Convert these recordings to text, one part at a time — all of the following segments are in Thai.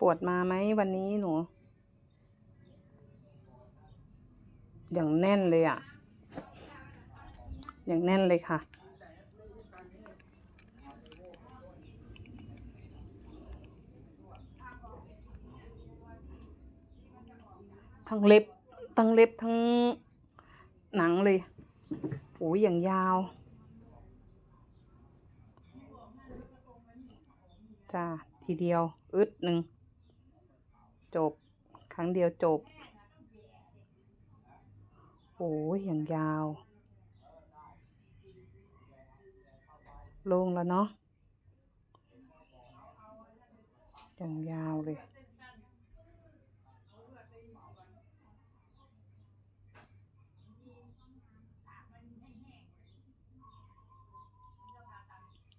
ปวดมาไหมวันนี้หนู อย่างแน่นเลยอะ่ะ อย่างแน่นเลยค่ะ ทั้งเล็บ ทั้งเล็บทั้งหนังเลยโอ้ยอย่างยาวจ้าทีเดียว อึดหนึ่ง จบ ครั้งเดียวจบ โอ้ยอย่างยาว ลงแล้วเนาะอย่างยาวเลย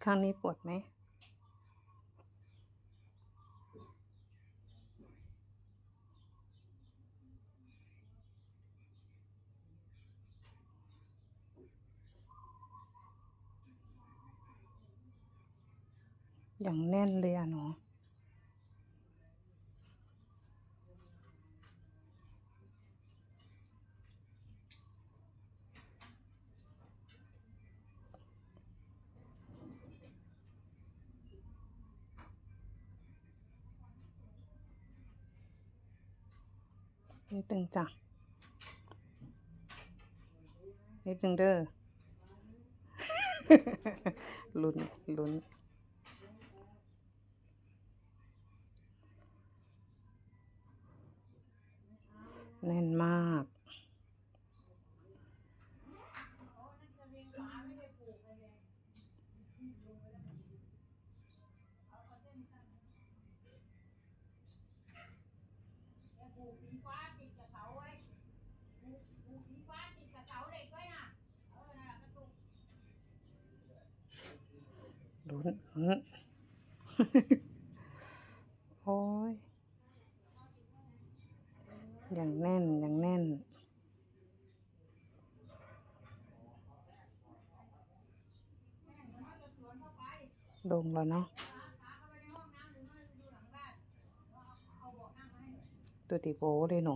ข้างนี้ปวดไหม อย่างแน่นเลยอะเนาะนิดนึงจ้ะนิดนึงเด้อลุ้นลุ้น แน่นมาก ลุ้นลุ้น โอ้ย อย่างแน่น อย่างแน่นลงแล้วเนาะ ตัวติโบเลยหนู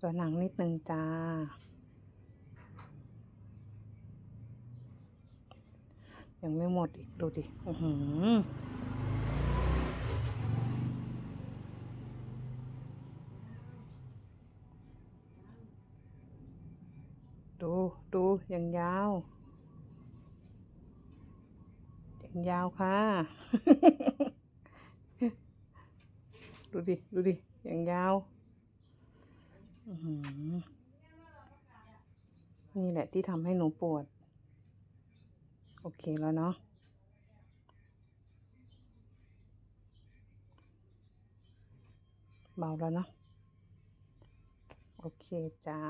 ตัวหนังนิดนึงจ้ายังไม่หมดอีก ดูดิ อือหือ ดูอย่างยาว อย่างยาวค่ะ ดูดิ ดูดิ อย่างยาวนี่แหละที่ทำให้หนูปวด โอเคแล้วเนาะเบาแล้วเนาะโอเคจ้า